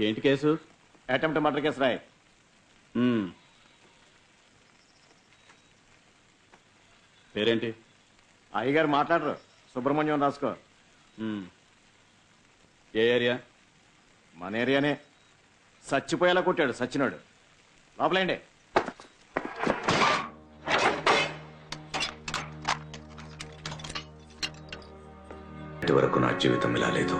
ఏంటి case? Attempt murder case రాయ్. పేరేంటి? అయ్యగారు మాట్లాడరు. సుబ్రహ్మణ్యం రాసుకో. ఏ ఏరియా? మన ఏరియానే. చచ్చిపోయేలా కొట్టాడు సచ్చినాడు. లోపలేండి ఇటు వరకు నా జీవితం ఇలా లేదు.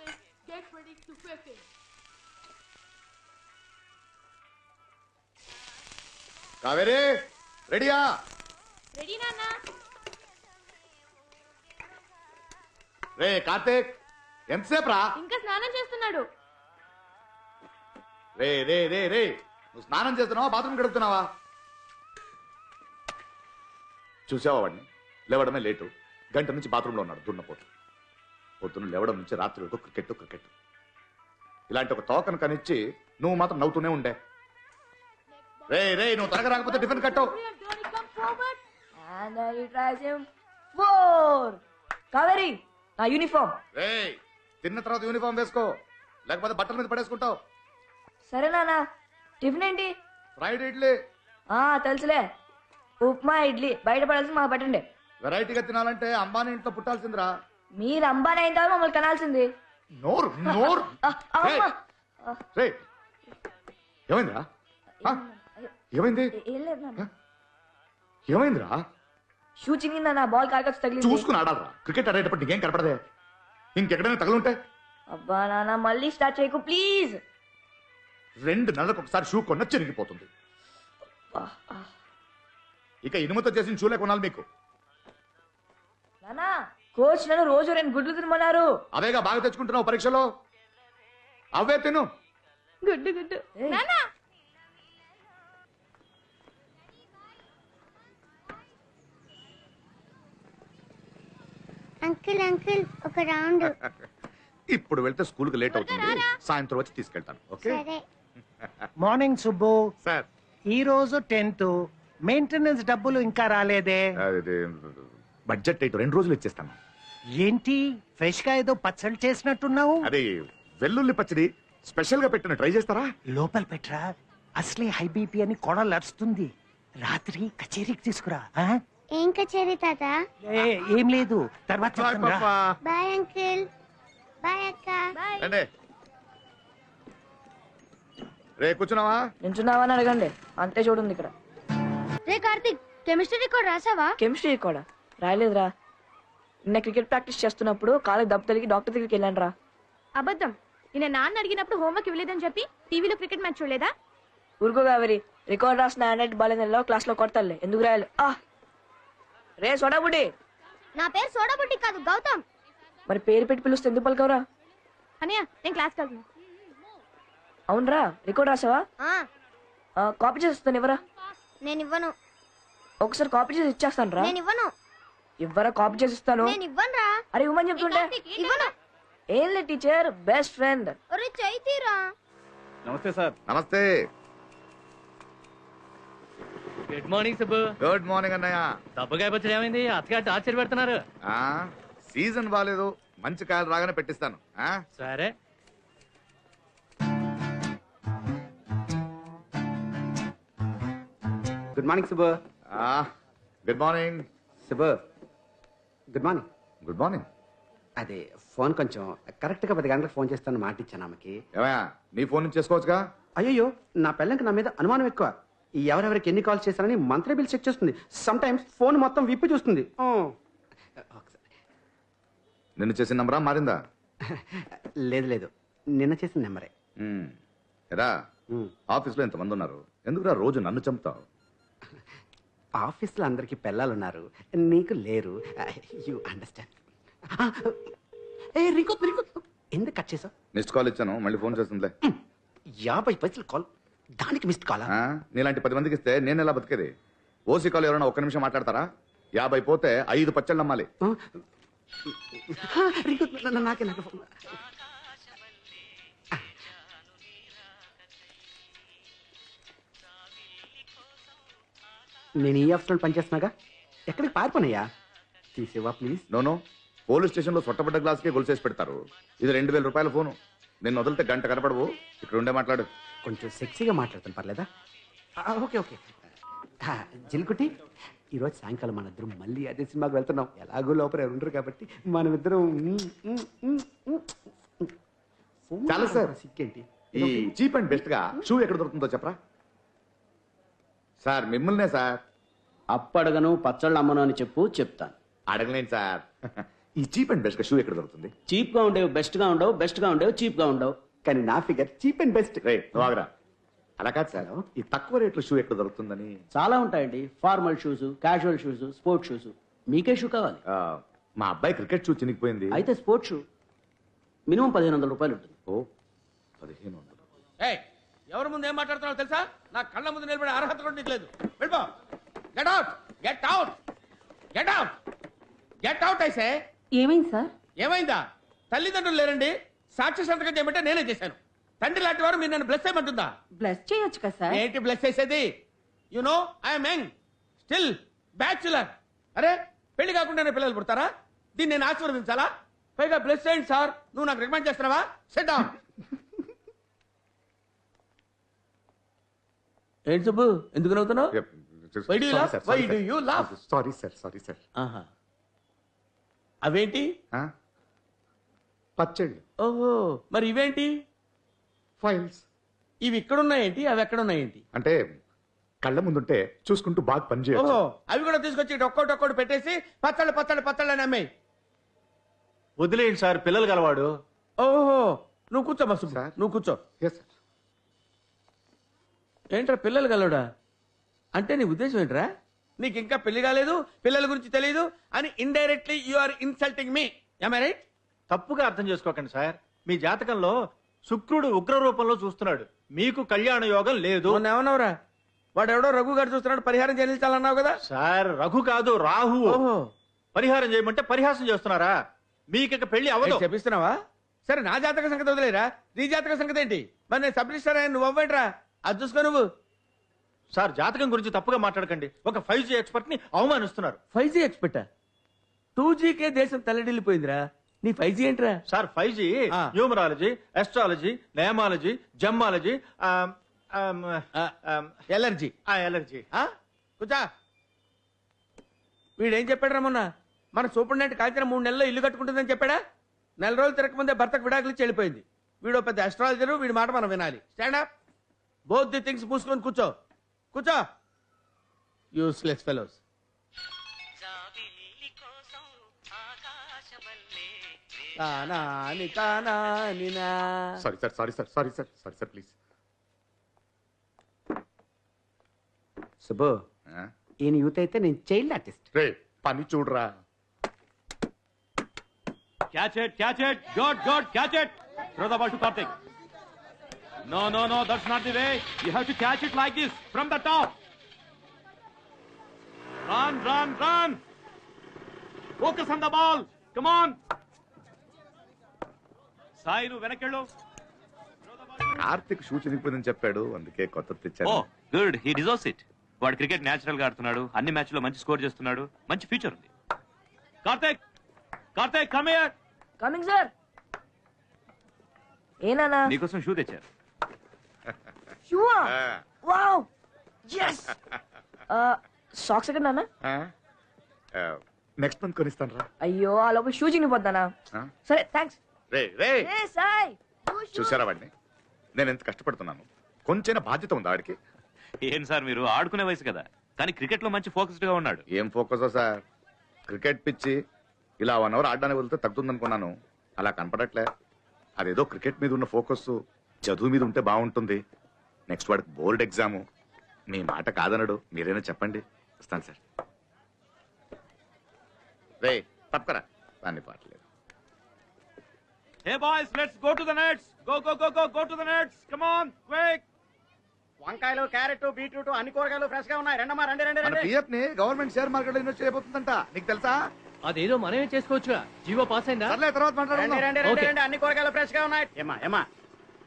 Finish? Get ready to. Kaveri రెడీయా Ready, Nana? రే కార్తీక్ ఎంతసేపు రా ఇంకా స్నానం చేస్తున్నాడు రే రే రే రే నువ్వు స్నానం చేస్తున్నావా బాత్రూమ్ గడుపుతున్నావా చూసావా వాడిని లేవడమే లేటు గంట నుంచి బాత్రూంలో ఉన్నాడు దున్నపోతు పొద్దున్న లేవడం నుంచి రాత్రి వరకు క్రికెట్ క్రికెట్. ఇలాంటి ఒక తోకను కనిచ్చి నువ్వు మాత్రం నవ్వుతూనే ఉండే. రే రే నువ్వు త్వరగా రాకపోతే టిఫిన్ కట్టు. And then he tries him. Four. Kaveri, నా యూనిఫామ్ రే తిన్న తర్వాత యూనిఫామ్ వేసుకో. లేకపోతే బట్టల మీద పడేసుకుంటావు. సరే నాన్న టిఫిన్ ఏంటి? ఫ్రైడ్ ఇడ్లీ. ఆ తెలుసులే. ఉప్మా ఇడ్లీ. బయట పడాల్సి మాకు పెట్టండి. వెరైటీగా తినాలంటే అంబానీ ఇంట్లో పుట్టాల్సిందిరా. మీరు అంబానీ అయిన తర్వాత మమ్మల్ని కనాల్సింది. నోరు నోరు. ఏమైందిరా? ఆ? ఏమైంది? ఏమైందిరా? షూ చినిందన్న బాల్ కారకొచ్చి తగిలింది. చూసుకుని ఆడాలరా. క్రికెట్ ఆడేటప్పుడు నీకేం కనపడదే. ఇంకెక్కడైనా తగులుంటే? అబ్బా నాన్న మళ్ళీ స్టార్ట్ చేయకు ప్లీజ్. రెండు నెలలకు ఒకసారి షూ కొన్న చిరిగిపోతుంది. ఇక ఇనుముతో చేసిన షూలే కొనాలి మీకు. నాన్న. కోచ్ నన్ను రోజు రెండు గుడ్లు తినమన్నారు. అవేగా బాగా తెచ్చుకుంటున్నావు పరీక్షలో? అవే తిను. గుడ్డు గుడ్డు. అంకుల్ అంకుల్ ఒక రౌండ్. ఇప్పుడు వెళ్తే స్కూల్కి లేట్ అవుతుంది. సాయంత్రం వచ్చి తీసుకెళ్తాను. ఓకే? సరే. మార్నింగ్ సుబ్బు. సార్. ఈ రోజు టెన్త్. మెయింటెనెన్స్ డబ్బులు ఇంకా రాలేదే? బడ్జెట్ అయితే రెండు రోజులు ఇచ్చేస్తాను. ఏంటి? ఫ్రెష్గా ఏదో పచ్చడి చేసినట్టున్నావు? అదే వెల్లుల్లి పచ్చడి స్పెషల్గా పెట్టిన ట్రై చేస్తారా? లోపల పెట్టరా? అసలే హై బీపీ అని కొడలు అరుస్తుంది రాత్రి కచేరీకి తీసుకురా ఆ? ఏం కచేరీ తాత? ఏ, ఏం లేదు. తర్వాత చెప్తాను రా. Bye uncle. బాయ్ అక్క. రండి. రే కూర్చున్నావా? నించున్నావా అని అడగండి. అంతే చూడండి ఇక్కడ. రే కార్తిక్ కెమిస్ట్రీ రికార్డ్ రాసావా? కెమిస్ట్రీ కూడా రాయలేదురా నిన్న క్రికెట్ ప్రాక్టీస్ చేస్తున్నప్పుడు కాళ్ళకి దెబ్బ తగిలి డాక్టర్ దగ్గరికి వెళ్ళాను రా అబద్ధం. నిన్న నాన్న అడిగినప్పుడు హోంవర్క్ ఇవ్వలేదని చెప్పి టీవీలో క్రికెట్ మ్యాచ్ చూడలేదా? ఊరుకో కావేరి రికార్డ్ రాసిన హ్యాండ్ బాలేనెల్లో క్లాస్లో కొడతాలే ఎందుకు రాయాలి? ఆ. రే సోడాబుడి నా పేరు సోడాబుట్టి కాదు గౌతమ్. మరి పేరు పెట్టి పిలుస్తే ఎందుకు పలకవరా? అన్నయ్య నేను క్లాస్కి వెళ్తున్నా. అవునరా రికార్డ్ రాసావా? ఆ, ఆ, కాపీ చేసి ఇస్తాను ఇవ్వరా? నేను ఇవ్వను. ఒకసారి కాపీ చేసి ఇచ్చేస్తాను రా నేను ఇవ్వను. ఇవ్వరా కాపీ చేసి ఇస్తాను నేను ఇవ్వను రా అరే ఇవ్వమని చెప్తుంటే? ఇవ్వను. ఏం లే టీచర్ బెస్ట్ ఫ్రెండ్ ఒరే చైతీరా. నమస్తే సార్. నమస్తే. Good morning Subbu good morning అన్నయ్య. దెబ్బకాయ పచ్చడి ఏమైంది? అత్తగారు టార్చర్ పెడుతున్నారు ఆ సీజన్ బాగాలేదు మంచి కాయలు రాగానే పెట్టిస్తాను. ఆ? సరే. గుడ్ మార్నింగ్ సుబ్బు ఆ, good morning Subbu good morning good morning అదే ఫోన్ కొంచెం కరెక్ట్గా పది గంటలకు ఫోన్ చేస్తాను మాట ఇచ్చాను ఆమెకి. ఏమయ్యా నీ ఫోన్ నుంచి చేసుకోవచ్చుగా? అయ్యో నా పిల్లలకి నా మీద అనుమానం ఎక్కువ. ఈ ఎవరెవరికి ఎన్ని కాల్స్ చేశారని మంత్లీ బిల్ చెక్ చేస్తుంది. సమ్ టైమ్స్ ఫోన్ మొత్తం విప్పి చూస్తుంది. ఒకసారి. నిన్ను చేసిన నంబరా మారిందా? లేదు లేదు. నిన్న చేసిన నెంబరే. ఉమ్. ఎరా ఉమ్. ఆఫీస్లో ఎంతమంది ఉన్నారు. ఎందుకురా రోజు నన్ను చంపుతావు? ఆఫీస్లో అందరికి పిల్లలు ఉన్నారు నీకు లేరు యూ అండర్స్టాండ్ ఏ రింకు రింకు. ఎందుకు కట్ చేసావు మిస్డ్ కాల్ ఇచ్చాను. మళ్ళీ ఫోన్ చేస్తుందిలే. యాభై పైసలు కాల్ దానికి మిస్డ్ కాలా నీలాంటి పది మందికి ఇస్తే నేను ఎలా బతికేది? ఓసీ కాల్ ఎవరైనా ఒక్క నిమిషం మాట్లాడతారా? యాభై పోతే ఐదు పచ్చళ్ళు అమ్మాలి ఆ, రింకు నా- నా- నాకే నాకు నేను ఈ ఆఫీస్లో పనిచేస్తున్నాగా ఎక్కడికి పారిపోనయ్యా? తీసేవా ప్లీజ్? నోను పోలీస్ స్టేషన్లో సొట్టబడ్డ గ్లాస్కే గొలుసేసి పెడతారు. ఇది రెండు వేల రూపాయల ఫోను. నిన్ను వదిలితే గంట కనపడవు. ఇక్కడ ఉండే మాట్లాడు. కొంచెం సెక్సీగా మాట్లాడతాను పర్లేదా? Okay okay. జిల్కుటి ఈరోజు సాయంకాలం మన ఇద్దరం మళ్ళీ అదే సినిమాకి వెళ్తున్నాం. ఎలాగో లోపల ఉండరు కాబట్టి మనం ఇద్దరం చాలా సార్. సిక్కేంటి ఈ చీప్ అండ్ బెస్ట్గా షూ ఎక్కడ దొరుకుతుందో చెప్పరా? సార్ మిమ్మల్నే సార్. అప్పడగను పచ్చళ్ళు అమ్మను అని చెప్పు చెప్తాను. అడగలేను సార్. ఈ చీప్ అండ్ బెస్ట్ షూ ఎక్కడ దొరుకుతుంది? చీప్గా ఉండేవి బెస్ట్గా ఉండవు బెస్ట్గా ఉండేవి చీప్గా ఉండవు. కానీ నా ఫిగర్ చీప్ అండ్ బెస్ట్. రే అలా కాదు సార్ ఈ తక్కువ రేట్లో షూ ఎక్కడ దొరుకుతుందని. చాలా ఉంటాయండి. Formal shoes casual shoes sports shoes. మీకే షూ కావాలి. ఆ, మా అబ్బాయి క్రికెట్ షూ చినిగిపోయింది. అయితే స్పోర్ట్స్ షూ మినిమం పదిహేను వందల రూపాయలు ఉంటుంది. ఓ పదిహేను వందలు. ఏయ్ ఎవరి ముందు ఏం మాట్లాడుతున్నావు తెలుసా? నా కళ్ళ ముందు నిలబడే అర్హత కూడా నీకు లేదు. వెళ్ళిపో. Get out get out get out get out అయితే ఏమైంది సార్? ఏమైందా? తల్లిదండ్రులు లేరండి. సాక్షి సంతకం చేయమంటే నేనే చేశాను. తండ్రి లాంటి వారు మీరు నన్ను బ్లెస్ చేయమంటుందా? బ్లస్ చేయొచ్చు కదా సార్. ఏంటి బ్లెస్ చేసేది? You know I'm young still bachelor అరే పెళ్ళి కాకుండానే పిల్లలు పుడతారా? దీన్ని నేను ఆశీర్వదించాలా? పైగా బ్లెస్ చేయండి సార్. నువ్వు నాకు రికమెండ్ చేస్తున్నావా? సెట్ డౌన్ ఏంటి సుబ్బు ఎందుకు నవ్వుతున్నావు? Why do you laugh? Why do you laugh? Sorry sir sorry sir ఆహా. అవేంటి? పచ్చళ్ళు. ఓహో. మరి ఇవేంటి? ఫైల్స్ ఇవి ఇక్కడున్నాయేంటి? అవి ఎక్కడున్నాయేంటి? అంటే కళ్ళ ముందుంటే చూసుకుంటూ బాగా పని ఓహో. అవి కూడా తీసుకొచ్చి ఇటు ఒక్కోటి ఒక్కోటి పెట్టేసి పచ్చళ్ళు పచ్చళ్ళు పచ్చళ్ళు అని అమ్మాయి. వదిలేయండి సార్ పిల్లలు గలవాడు. ఓహో. నువ్వు కూర్చోమ్మా సుబ్బు సార్. నువ్వు కూర్చో. ఎస్ సార్ ఏంట్రా పిల్లలు గలవడా? అంటే నీ ఉద్దేశం ఏంట్రా? నీకు ఇంకా పెళ్ళి కాలేదు పిల్లల గురించి తెలియదు అని indirectly you are insulting me right తప్పుగా అర్థం చేసుకోకండి సార్. మీ జాతకంలో శుక్రుడు ఉగ్ర రూపంలో చూస్తున్నాడు. మీకు కళ్యాణ యోగం లేదు. మొన్న ఏమన్నావురా? వాడు ఎవడో రఘు గారు చూస్తున్నాడు పరిహారం చెల్లించాలన్నావు కదా? సార్ రఘు కాదు రాహు. పరిహారం చేయమంటే పరిహాసం చేస్తున్నారా? మీకు ఇక పెళ్ళి అవ్వదు చెప్పిస్తున్నావా? సరే నా జాతక సంగతి వదిలేరా? నీ జాతక సంగతి ఏంటి? మరి నేను సబ్ రిజిస్టర్ అయ్యాను నువ్వు అవ్వంట్రా అది చూసుకో నువ్వు. సార్ జాతకం గురించి తప్పుగా మాట్లాడకండి. ఒక ఫైవ్ జీ ఎక్స్పర్ట్ని అవమానిస్తున్నారు ఫైవ్ జీ ఎక్స్పెక్టా టూ జీకే దేశం తల్లడిల్లిపోయిందిరా. నీ ఫైవ్ జీ ఏంట్రా? సార్ ఫైవ్ జీ ఆ. Numerology astrology nameology gemology allergy. Allergy. కూర్చా. వీడేం చెప్పాడు మొన్న? మన సూపరింటెండెంట్ కాల్చిన మూడు నెలల్లో ఇల్లు కట్టుకుంటుందని చెప్పాడా? నెల రోజులు తిరగకముందే భర్తకు విడాకులు ఇచ్చి వెళ్ళిపోయింది. వీడు పెద్ద అస్ట్రాలజరు వీడి మాట మనం వినాలి. Stand up both the things మూసుకొని కూర్చో కూర్చో useless fellows sorry sir sorry sir sorry sir sorry sir please Subbu ఈయన యూత్ అయితే నేను చైల్డ్ ఆర్టిస్ట్. రే పని చూడరా. It, catch it. Good, good, catch it. Throw the ball to Karthik. No, no, no, that's not the way. You have to catch it like this, from the top. Run, run, run. Focus on the ball. Come on. Sai నువ్వు వెనకెళ్ళు Karthik shoe చినిగిపోయిందని చెప్పాడు అందుకే కొత్త తెచ్చాను oh good he deserves it వాడు cricket నేచురల్గా ఆడుతున్నాడు అన్ని మ్యాచ్లో మంచి స్కోర్ చేస్తున్నాడు మంచి ఫ్యూచర్ ఉంది Karthik Karthik come here coming sir ఏనా నీకోసం షూ తెచ్చారు షూవా ఆ, వావ్ ఎస్ సాక్స్ ఎక్కడ నాన్న? నెక్స్ట్ మంత్ కొనిస్తాను రా. అయ్యో ఆ లోపల షూ ఆ? సరే థ్యాంక్స్ రే రే ఏ సాయ్. చూసారా వాడిని? నేను ఎంత కష్టపడుతున్నాను. కొంచెం బాధ్యత ఉందా వాడికి ఏం సార్ మీరు? ఆడుకునే వయసు కదా. కానీ క్రికెట్లో మంచి ఫోకస్డ్గా ఉన్నాడు. ఏం ఫోకస్ సార్? క్రికెట్ పిచ్చి. ఇలా వన్ అవర్ ఆడడానికి వెళ్తే తగ్గుతుంది అనుకున్నాను అలా కనపడట్లే. అదేదో క్రికెట్ మీద ఉన్న ఫోకస్ చదువు మీద ఉంటే బాగుంటుంది. నెక్స్ట్ వాడికి బోర్డ్ ఎగ్జాము. మీ మాట కాదనడు. మీరైనా చెప్పండి. ఇస్తాను సార్. రే తప్పకరా. దాన్ని పాటలేదు. Hey boys, let's go to the nets. Go, go, go, go, go to the nets. Come on, quick. వంకాయలు క్యారెట్ బీట్రూట్ అన్ని కూరగాయలు ఫ్రెష్గా ఉన్నాయి. రెండమ్మా రండి రండి మన పిఎఫ్ని గవర్నమెంట్ షేర్ మార్కెట్లో ఇన్వెస్ట్ చేయబోతుందంట. నీకు తెలుసా? అదేదో మనమే చేసుకోవచ్చుగా. జీవో పాస్ అయిందా? సర్లే తర్వాత రండి మాట్లాడుకుందాం. రండి రండి Okay. రండి. అన్ని కూరగాయలు ఫ్రెష్గా ఉన్నాయి. ఏమా ఏమా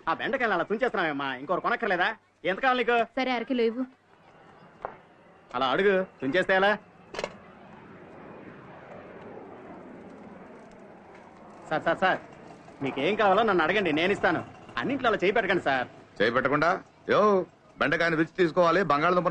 ఆ బెండకాయలు అలా తుంచేస్తున్నావేమ్మా ఇంకోరు కొనక్కర్లేదా? ఎంత కావాలి నీకు? సరే అరకిలో ఇవ్వు. అలా అడుగు తుంచేస్తే ఎలా? సార్ సార్ సార్ మీకేం కావాలో నన్ను అడగండి నేను ఇస్తాను. అన్నింటిలో అలా చేయి పెట్టకండి సార్. చేయి పెట్టకుండా? యో బెండకాయని రుచి తీసుకోవాలి బంగాళదుంప